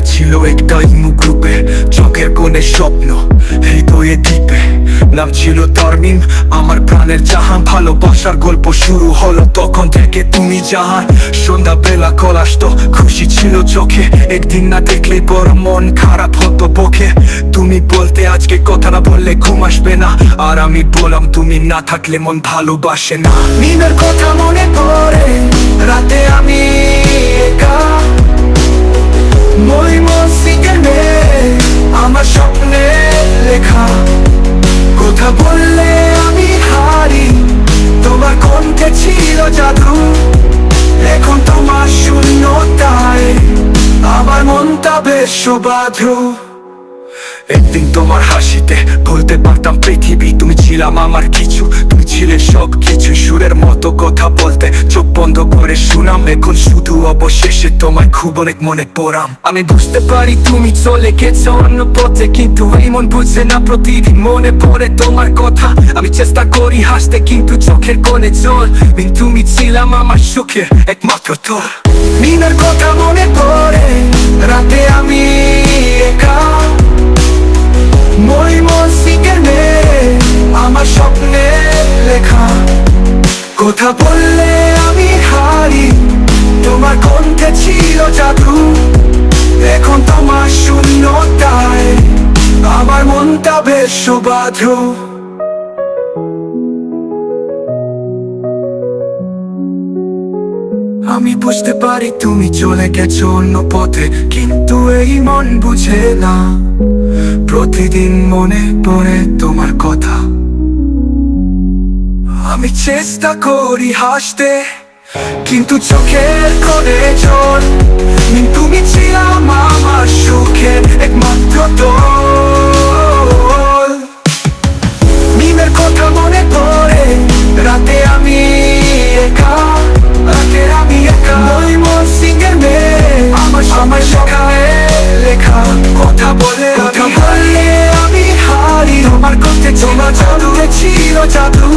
লেখা ছিল একটাই মুখ রূপে, চোখের কোণে স্বপ্ন, হৃদয়ে দ্বীপে। নাম ছিল তারমিম, আমার প্রাণের জাহান। ভালোবাসার গল্প শুরু হলো তখন থেকে, তুমি জাহান। সন্ধ্যা বেলা কল আসতো, খুশি ছিল চোখে। একদিন না দেখলে বড় মন খারাপ হতো বকে তুমি বলতে আজকে কথা না বললে ঘুম আসবে না। আর আমি বললাম, তুমি না থাকলে মন ভালোবাসে না। মিমের কথা মনে পড়ে। মনটা একদিন তোমার হাসিতে বলতে পারতাম পৃথিবী। তুমি ছিলাম আমার কিছু, তুমি ছিলে সব কিছু। সুরের মতো কথা বলতে চোখ বন্ধ করে শুনাম। এখন শুধু অবশেষে তোমায় খুব অনেক মনে পড়াম। আমি বুঝতে পারি তুমি চলে গেছো অন্য পথে, কিন্তু এই মন বুঝে না প্রতিদিন মনে পড়ে তোমার কথা। আমি চেষ্টা করি হাসতে, কিন্তু চোখের কোণে জল। তুমি ছিলাম আমার সুখে একমাত্র তোর। মিনের কথা মনে কথা বললে আমি হারি। তোমার কণ্ঠে ছিল জাদু। এখন তোমার শূন্যতায় আমার মনটা বেশ বাধু আমি বুঝতে পারি তুমি চলে গেছো অন্য পথে, কিন্তু এই মন বুঝে না। প্রতিদিন মনে পড়ে তোমার কথা। আমি চেষ্টা করি হাসতে কিন্তু চোখের কোণে জল। তুমি ছিলাম আমার সুখের একমাত্র দোল। কথা মনে রাতে আমি আমি আমার লেখা কথা বলে কথা আমি হারি। আমার করতে চলা জাদু ছিল জাদু।